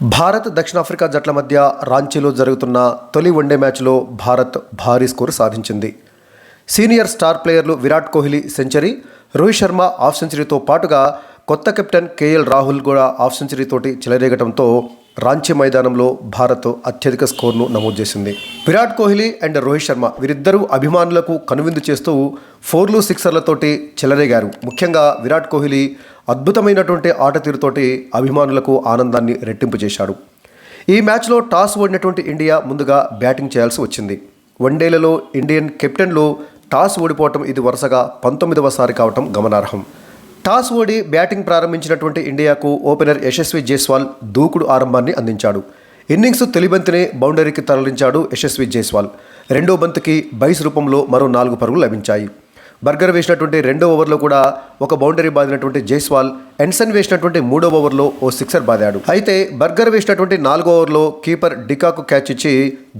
భారత్ దక్షిణాఫ్రికా జట్ల మధ్య రాంచీలో జరుగుతున్న తొలి వన్డే మ్యాచ్లో భారత్ భారీ స్కోరు సాధించింది. సీనియర్ స్టార్ ప్లేయర్లు విరాట్ కోహ్లీ సెంచరీ రోహిత్ శర్మ హాఫ్ సెంచరీతో పాటుగా కొత్త కెప్టెన్ కేఎల్ రాహుల్ కూడా హాఫ్ సెంచరీతోటి చెలరేగటంతో రాంచీ మైదానంలో భారత్ అత్యధిక స్కోర్ను నమోదు చేసింది. విరాట్ కోహ్లీ అండ్ రోహిత్ శర్మ వీరిద్దరూ అభిమానులకు కనువిందు చేస్తూ ఫోర్లు సిక్సర్లతోటి చెలరేగారు. ముఖ్యంగా విరాట్ కోహ్లీ అద్భుతమైనటువంటి ఆట తీరుతోటి అభిమానులకు ఆనందాన్ని రెట్టింపు చేశాడు. ఈ మ్యాచ్లో టాస్ ఓడినటువంటి ఇండియా ముందుగా బ్యాటింగ్ చేయాల్సి వచ్చింది. వన్డేలలో ఇండియన్ కెప్టెన్లు టాస్ ఓడిపోవటం ఇది వరుసగా పంతొమ్మిదవసారి కావటం గమనార్హం. టాస్ ఓడి బ్యాటింగ్ ప్రారంభించినటువంటి ఇండియాకు ఓపెనర్ యశస్వి జైస్వాల్ దూకుడు ఆరంభాన్ని అందించాడు. ఇన్నింగ్స్ తొలి బంతినే బౌండరీకి తరలించాడు యశస్వి జైస్వాల్. రెండో బంతికి బైస్ రూపంలో మరో నాలుగు పరుగులు లభించాయి. బర్గర్ వేసినటువంటి రెండో ఓవర్లో కూడా ఒక బౌండరీ బాదినటువంటి జైస్వాల్ ఎన్సన్ వేసినటువంటి మూడో ఓవర్లో ఓ సిక్సర్ బాదాడు. అయితే బర్గర్ వేసినటువంటి నాలుగో ఓవర్లో కీపర్ డికాకు క్యాచ్ ఇచ్చి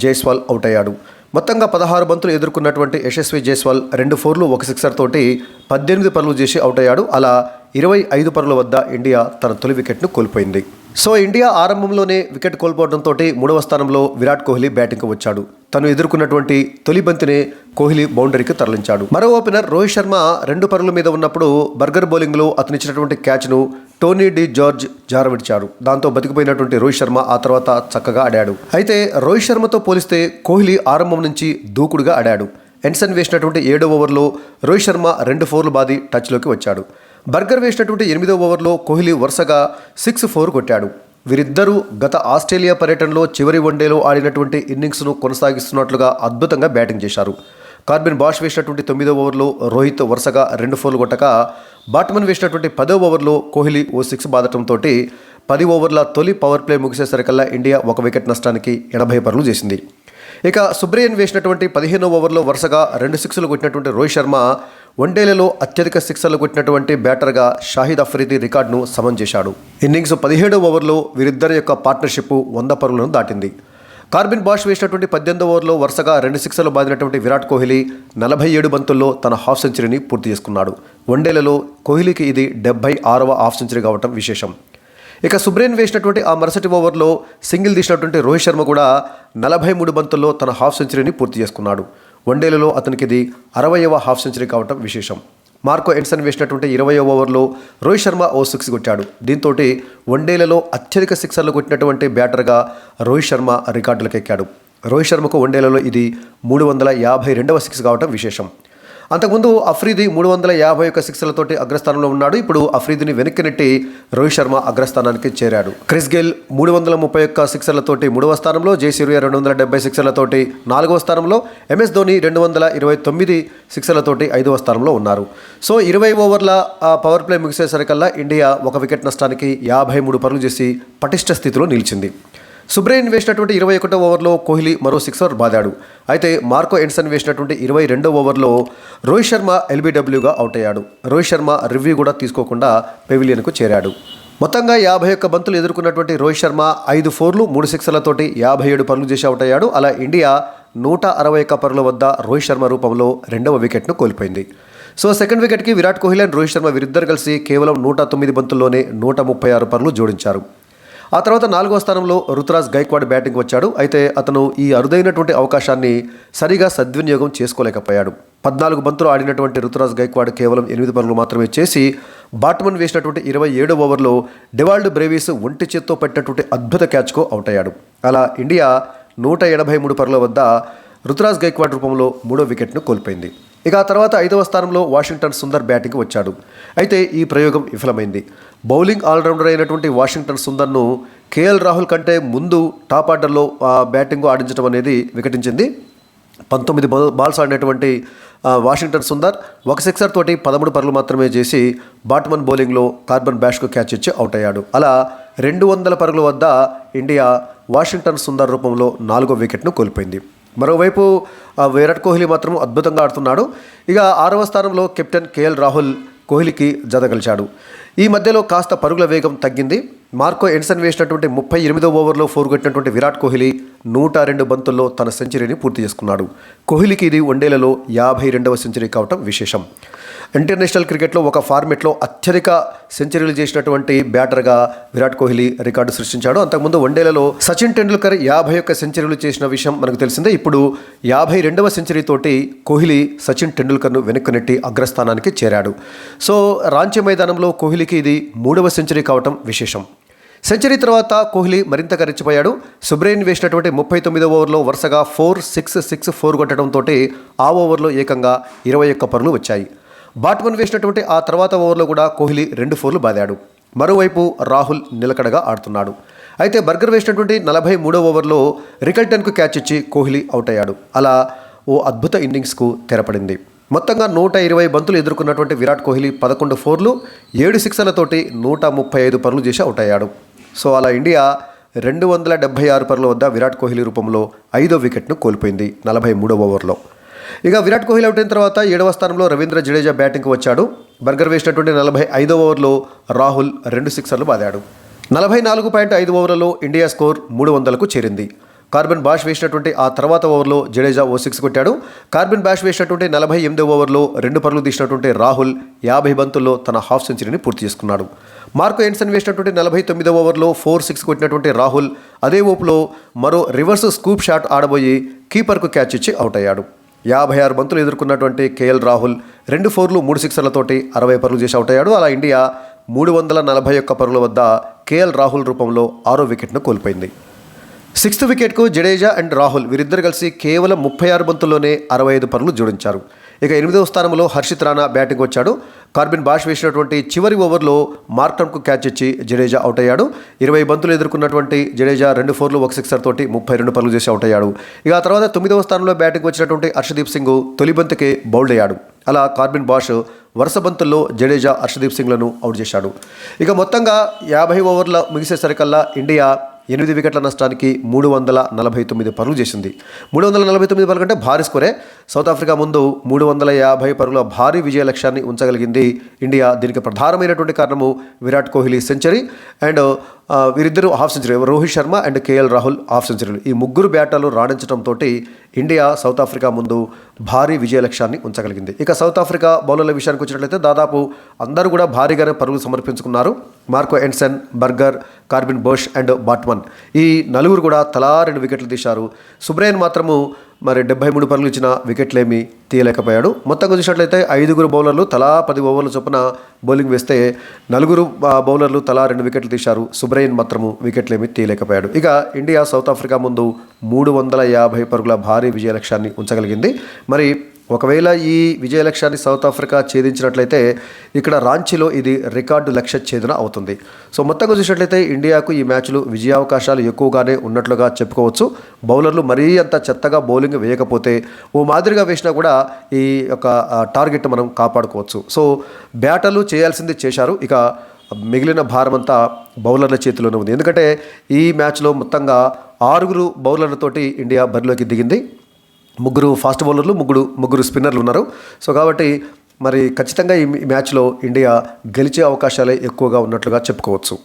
జైస్వాల్ అవుట్ అయ్యాడు. మొత్తంగా పదహారు బంతులు ఎదుర్కొన్నటువంటి యశస్వి జైస్వాల్ రెండు ఫోర్లు ఒక సిక్సర్ తోటి పద్దెనిమిది పనులు చేసి అవుట్ అయ్యాడు. అలా ఇరవై ఐదు పనుల వద్ద ఇండియా తన తొలి వికెట్ను కోల్పోయింది. సో ఇండియా ఆరంభంలోనే వికెట్ కోల్పోవడంతో మూడవ స్థానంలో విరాట్ కోహ్లీ బ్యాటింగ్కు వచ్చాడు. తను ఎదుర్కొన్నటువంటి తొలి బంతిని కోహ్లీ బౌండరీకి తరలించాడు. మరో ఓపెనర్ రోహిత్ శర్మ రెండు పరుగుల మీద ఉన్నప్పుడు బర్గర్ బౌలింగ్లో అతనిచ్చినటువంటి క్యాచ్ను టోనీ డి జార్జ్ జారవిడిచాడు. దాంతో బతికిపోయినటువంటి రోహిత్ శర్మ ఆ తర్వాత చక్కగా ఆడాడు. అయితే రోహిత్ శర్మతో పోలిస్తే కోహ్లీ ఆరంభం నుంచి దూకుడుగా ఆడాడు. ఎన్సన్ వేసినటువంటి ఏడో ఓవర్లో రోహిత్ శర్మ రెండు ఫోర్లు బాది టచ్లోకి వచ్చాడు. బర్గర్ వేసినటువంటి ఎనిమిదో ఓవర్లో కోహ్లీ వరుసగా సిక్స్ ఫోర్ కొట్టాడు. వీరిద్దరూ గత ఆస్ట్రేలియా పర్యటనలో చివరి వన్డేలో ఆడినటువంటి ఇన్నింగ్స్ను కొనసాగిస్తున్నట్లుగా అద్భుతంగా బ్యాటింగ్ చేశారు. కార్బిన్ బాష్ వేసినటువంటి తొమ్మిదో ఓవర్లో రోహిత్ వరుసగా రెండు ఫోర్లు కొట్టగా బాట్మన్ వేసినటువంటి పదో ఓవర్లో కోహ్లీ ఓ సిక్స్ బాదటంతో పది ఓవర్ల తొలి పవర్ ప్లే ముగిసేసరికల్లా ఇండియా ఒక వికెట్ నష్టానికి ఎనభై పరులు చేసింది. ఇక సుబ్రియన్ వేసినటువంటి పదిహేనో ఓవర్లో వరుసగా రెండు సిక్స్లు కొట్టినటువంటి రోహిత్ శర్మ వన్డేలలో అత్యధిక సిక్సర్లు కొట్టినటువంటి బ్యాటర్గా షాహిద్ అఫ్రీది రికార్డును సమం చేశాడు. ఇన్నింగ్స్ పదిహేడో ఓవర్లో వీరిద్దరి యొక్క పార్ట్నర్షిప్ వంద పరుగులను దాటింది. కార్బిన్ బాష్ వేసినటువంటి పద్దెనిమిది ఓవర్లో వరుసగా రెండు సిక్సర్లు బాదినటువంటి విరాట్ కోహ్లీ నలభై ఏడు బంతుల్లో తన హాఫ్ సెంచరీని పూర్తి చేసుకున్నాడు. వన్డేలలో కోహ్లీకి ఇది డెబ్బై ఆరవ హాఫ్ సెంచరీ కావటం విశేషం. ఇక సుబ్రేన్ వేసినటువంటి ఆ మరుసటి ఓవర్లో సింగిల్ తీసినటువంటి రోహిత్ శర్మ కూడా నలభై మూడు బంతుల్లో తన హాఫ్ సెంచరీని పూర్తి చేసుకున్నాడు. వన్డేలలో అతనికి ఇది అరవయవ హాఫ్ సెంచరీ కావటం విశేషం. మార్కో ఎన్సన్ వేసినటువంటి ఇరవై ఓవర్లో రోహిత్ శర్మ ఓ సిక్స్ కొట్టాడు. దీంతో వన్డేలలో అత్యధిక సిక్సర్లు కొట్టినటువంటి బ్యాటర్గా రోహిత్ శర్మ రికార్డులకు ఎక్కాడు రోహిత్ శర్మకు వన్డేలలో ఇది మూడు వందల యాభై రెండవ సిక్స్ కావటం విశేషం. అంతకుముందు అఫ్రీది మూడు వందల యాభై ఒక్క సిక్స్లతోటి అగ్రస్థానంలో ఉన్నాడు. ఇప్పుడు అఫ్రీదిని వెనక్కి నెట్టి రోహిత్ శర్మ అగ్రస్థానానికి చేరాడు. క్రిస్ గెల్ మూడు వందల ముప్పై ఒక్క సిక్సర్లతోటి మూడవ స్థానంలో జయసూర్య రెండు వందల డెబ్బై సిక్సర్లతోటి నాలుగవ స్థానంలో ఎంఎస్ ధోని రెండు వందల ఇరవై తొమ్మిది సిక్సర్లతోటి ఐదవ స్థానంలో ఉన్నారు. సో ఇరవై ఓవర్ల పవర్ ప్లే ముగిసేసరికల్లా ఇండియా ఒక వికెట్ నష్టానికి యాభై మూడు పరులు చేసి పటిష్ట స్థితిలో నిలిచింది. సుబ్రేన్ వేసినటువంటి ఇరవై ఒకటో ఓవర్లో కోహ్లీ మరో సిక్సర్ బాదాడు. అయితే మార్కో ఎన్సన్ వేసినటువంటి ఇరవై రెండో ఓవర్లో రోహిత్ శర్మ ఎల్బీడబ్ల్యూగా అవుట్ అయ్యాడు. రోహిత్ శర్మ రివ్యూ కూడా తీసుకోకుండా పెవిలియన్కు చేరాడు. మొత్తంగా యాభై ఒక్క బంతులు ఎదుర్కొన్నటువంటి రోహిత్ శర్మ ఐదు ఫోర్లు మూడు సిక్సర్లతోటి యాభై ఏడు పనులు చేసి అవుట్ అయ్యాడు. అలా ఇండియా నూట అరవై ఒక్క పరుల వద్ద రోహిత్ శర్మ రూపంలో రెండవ వికెట్ను కోల్పోయింది. సో సెకండ్ వికెట్కి విరాట్ కోహ్లీ అండ్ రోహిత్ శర్మ వీరిద్దరు కలిసి కేవలం నూట తొమ్మిది బంతుల్లోనే నూట ముప్పై ఆరు పరులు జోడించారు. ఆ తర్వాత నాలుగో స్థానంలో రుతురాజ్ గైక్వాడ్ బ్యాటింగ్ వచ్చాడు. అయితే అతను ఈ అరుదైనటువంటి అవకాశాన్ని సరిగా సద్వినియోగం చేసుకోలేకపోయాడు. పద్నాలుగు బంతులు ఆడినటువంటి రుతురాజ్ గైక్వాడ్ కేవలం ఎనిమిది పనులు మాత్రమే చేసి బాట్మన్ వేసినటువంటి ఇరవై ఏడో ఓవర్లో డివాల్డ్ బ్రేవీస్ ఒంటి చేత్తో పెట్టినటువంటి అద్భుత క్యాచ్కు అవుట్ అయ్యాడు అలా ఇండియా నూట ఎనభై మూడు పరుల వద్ద రుతురాజ్ గైక్వాడ్ రూపంలో మూడో వికెట్ను కోల్పోయింది. ఇక ఆ తర్వాత ఐదవ స్థానంలో వాషింగ్టన్ సుందర్ బ్యాటింగ్ వచ్చాడు. అయితే ఈ ప్రయోగం విఫలమైంది. బౌలింగ్ ఆల్రౌండర్ అయినటువంటి వాషింగ్టన్ సుందర్ను కేఎల్ రాహుల్ కంటే ముందు టాప్ ఆర్డర్లో బ్యాటింగ్ ఆడించడం అనేది వికటించింది. పంతొమ్మిది బాల్స్ ఆడినటువంటి వాషింగ్టన్ సుందర్ ఒక సిక్సర్ తోటి పదమూడు పరుగులు మాత్రమే చేసి బాట్మన్ బౌలింగ్లో కార్బన్ బ్యాష్కు క్యాచ్ ఇచ్చి అవుట్ అయ్యాడు. అలా రెండు వందల పరుగుల వద్ద ఇండియా వాషింగ్టన్ సుందర్ రూపంలో నాలుగో వికెట్ను కోల్పోయింది. మరోవైపు విరాట్ కోహ్లీ మాత్రం అద్భుతంగా ఆడుతున్నాడు. ఇక ఆరవ స్థానంలో కెప్టెన్ కేఎల్ రాహుల్ కోహ్లీకి జతగలిచాడు ఈ మధ్యలో కాస్త పరుగుల వేగం తగ్గింది. మార్కో ఎన్సన్ వేసినటువంటి ముప్పై ఎనిమిదో ఓవర్లో ఫోర్ కొట్టినటువంటి విరాట్ కోహ్లీ నూట రెండు బంతుల్లో తన సెంచరీని పూర్తి చేసుకున్నాడు. కోహ్లీకి ఇది వన్డేలలో యాభై రెండవ సెంచరీ కావటం విశేషం. ఇంటర్నేషనల్ క్రికెట్లో ఒక ఫార్మెట్లో అత్యధిక సెంచరీలు చేసినటువంటి బ్యాటర్గా విరాట్ కోహ్లీ రికార్డు సృష్టించాడు. అంతకుముందు వన్డేలలో సచిన్ టెండూల్కర్ యాభై ఒక్క సెంచరీలు చేసిన విషయం మనకు తెలిసిందే. ఇప్పుడు యాభై రెండవ సెంచరీతోటి కోహ్లీ సచిన్ టెండూల్కర్ను వెనక్కు నెట్టి అగ్రస్థానానికి చేరాడు. సో రాంచీ మైదానంలో కోహ్లీకి ఇది మూడవ సెంచరీ కావటం విశేషం. సెంచరీ తర్వాత కోహ్లీ మరింతగా రెచ్చిపోయాడు. సుబ్రేన్ వేసినటువంటి ముప్పై తొమ్మిదో ఓవర్లో వరుసగా ఫోర్ సిక్స్ సిక్స్ ఫోర్ కొట్టడంతో ఆ ఓవర్లో ఏకంగా ఇరవై ఒక్క పరులు వచ్చాయి. బాట్మన్ వేసినటువంటి ఆ తర్వాత ఓవర్లో కూడా కోహ్లీ రెండు ఫోర్లు బాదాడు. మరోవైపు రాహుల్ నిలకడగా ఆడుతున్నాడు. అయితే బర్గర్ వేసినటువంటి నలభై మూడో ఓవర్లో రికల్టన్కు క్యాచ్ ఇచ్చి కోహ్లీ అవుట్ అయ్యాడు అలా ఓ అద్భుత ఇన్నింగ్స్కు తెరపడింది. మొత్తంగా నూట ఇరవై బంతులు ఎదుర్కొన్నటువంటి విరాట్ కోహ్లీ పదకొండు ఫోర్లు ఏడు సిక్సర్లతోటి నూట ముప్పై ఐదు పరులు చేసి అవుట్ అయ్యాడు సో అలా ఇండియా రెండు వందల డెబ్బై ఆరు పరుల వద్ద విరాట్ కోహ్లీ రూపంలో ఐదో వికెట్ను కోల్పోయింది నలభై మూడో ఓవర్లో. ఇక విరాట్ కోహ్లీ అవుట్ అయిన తర్వాత ఏడవ స్థానంలో రవీంద్ర జడేజా బ్యాటింగ్కి వచ్చాడు. బర్గర్ వేసినటువంటి నలభై ఐదో ఓవర్లో రాహుల్ రెండు సిక్సర్లు బాదాడు. నలభై నాలుగు పాయింట్ ఐదు ఓవర్లలో ఇండియా స్కోర్ మూడు వందలకు చేరింది. కార్బన్ బాష్ వేసినటువంటి ఆ తర్వాత ఓవర్లో జడేజా ఓ సిక్స్ కొట్టాడు. కార్బన్ బాష్ వేసినటువంటి నలభై ఎనిమిదో ఓవర్లో రెండు పరులు తీసినటువంటి రాహుల్ యాభై బంతుల్లో తన హాఫ్ సెంచరీని పూర్తి చేసుకున్నాడు. మార్కో ఎన్సన్ వేసినటువంటి నలభై తొమ్మిదో ఓవర్లో ఫోర్ సిక్స్ కొట్టినటువంటి రాహుల్ అదే ఓపులో మరో రివర్స్ స్కూప్ షాట్ ఆడబోయి కీపర్కు క్యాచ్ ఇచ్చి అవుట్ అయ్యాడు. యాభై ఆరు బంతులు ఎదుర్కొన్నటువంటి కేఎల్ రాహుల్ రెండు ఫోర్లు మూడు సిక్సర్లతోటి అరవై పరులు చేసి అవుట్ అయ్యాడు. అలా ఇండియా మూడు వందల నలభై ఒక్క పరుల వద్ద కేఎల్ రాహుల్ రూపంలో ఆరో వికెట్ను కోల్పోయింది. సిక్స్త్ వికెట్కు జడేజా అండ్ రాహుల్ వీరిద్దరు కలిసి కేవలం ముప్పై ఆరు బంతుల్లోనే అరవై ఐదు పనులు జోడించారు. ఇక ఎనిమిదవ స్థానంలో హర్షిత్ రాణా బ్యాటింగ్ వచ్చాడు. కార్బిన్ బాష్ వేసినటువంటి చివరి ఓవర్లో మార్క్టన్కు క్యాచ్ ఇచ్చి జడేజా అవుట్ అయ్యాడు. ఇరవై బంతులు ఎదుర్కొన్నటువంటి జడేజా రెండు ఫోర్లు ఒక సిక్సర్ తోటి ముప్పై రెండు పనులు చేసి అవుట్ అయ్యాడు. ఇక ఆ తర్వాత తొమ్మిదవ స్థానంలో బ్యాటింగ్ వచ్చినటువంటి హర్షదీప్ సింగ్ తొలి బంతికి బౌల్డ్ అయ్యాడు. అలా కార్బిన్ బాష్ వరుస బంతుల్లో జడేజా హర్షదీప్ సింగ్లను అవుట్ చేశాడు. ఇక మొత్తంగా యాభై ఓవర్ల ముగిసేసరికల్లా ఇండియా ఎనిమిది వికెట్ల నష్టానికి మూడు వందల నలభై తొమ్మిది పరుగులు చేసింది. మూడు వందల నలభై తొమ్మిది పరుగులు అంటే భారీ స్కోరే సౌత్ ఆఫ్రికా ముందు మూడు వందల యాభై పరుగుల భారీ విజయ లక్ష్యాన్ని ఉంచగలిగింది. ఇండియా దీనికి ప్రధానమైనటువంటి కారణము విరాట్ కోహ్లీ సెంచరీ. అండ్ వీరిద్దరూ half century. Rohit Sharma and KL Rahul half సెంచరీలు. ఈ ముగ్గురు బ్యాటర్లు రాణించడంతో ఇండియా సౌత్ ఆఫ్రికా ముందు భారీ విజయ లక్ష్యాన్ని ఉంచగలిగింది. ఇక సౌత్ ఆఫ్రికా బౌలర్ల విషయానికి వచ్చినట్లయితే దాదాపు అందరూ కూడా భారీగానే పరుగులు సమర్పించుకున్నారు. Marco Jansen Burger Corbin Bosch and Baartman. ఈ నలుగురు కూడా తలా రెండు వికెట్లు తీశారు. సుబ్రేన్ మాత్రము మరి డెబ్బై మూడు పరుగులు ఇచ్చిన వికెట్లేమి తీయలేకపోయాడు. మొత్తంగా చూసినట్లయితే ఐదుగురు బౌలర్లు తలా పది ఓవర్ల చొప్పున బౌలింగ్ వేస్తే నలుగురు బౌలర్లు తలా రెండు వికెట్లు తీశారు. సుబ్రయన్ మాత్రము వికెట్లేమి తీయలేకపోయాడు. ఇక ఇండియా సౌత్ ఆఫ్రికా ముందు మూడు వందల యాభై పరుగుల భారీ విజయ లక్ష్యాన్ని ఉంచగలిగింది. మరి ఒకవేళ ఈ విజయ లక్ష్యాన్ని సౌత్ ఆఫ్రికా ఛేదించినట్లయితే ఇక్కడ రాంచీలో ఇది రికార్డు లక్ష్య ఛేదన అవుతుంది. సో మొత్తంగా చూసినట్లయితే ఇండియాకు ఈ మ్యాచ్లు విజయావకాశాలు ఎక్కువగానే ఉన్నట్లుగా చెప్పుకోవచ్చు. బౌలర్లు మరీ అంత చెత్తగా బౌలింగ్ వేయకపోతే ఓ మాదిరిగా వేసినా కూడా ఈ యొక్క టార్గెట్ మనం కాపాడుకోవచ్చు. సో బ్యాటర్లు చేయాల్సింది చేశారు. ఇక మిగిలిన భారమంతా బౌలర్ల చేతిలోనే ఉంది. ఎందుకంటే ఈ మ్యాచ్లో మొత్తంగా ఆరుగురు బౌలర్లతోటి ఇండియా బరిలోకి దిగింది. ముగ్గురు ఫాస్ట్ బౌలర్లు ముగ్గురు ముగ్గురు స్పిన్నర్లు ఉన్నారు. సో కాబట్టి మరి ఖచ్చితంగా ఈ మ్యాచ్లో ఇండియా గెలిచే అవకాశాలే ఎక్కువగా ఉన్నట్లుగా చెప్పుకోవచ్చు.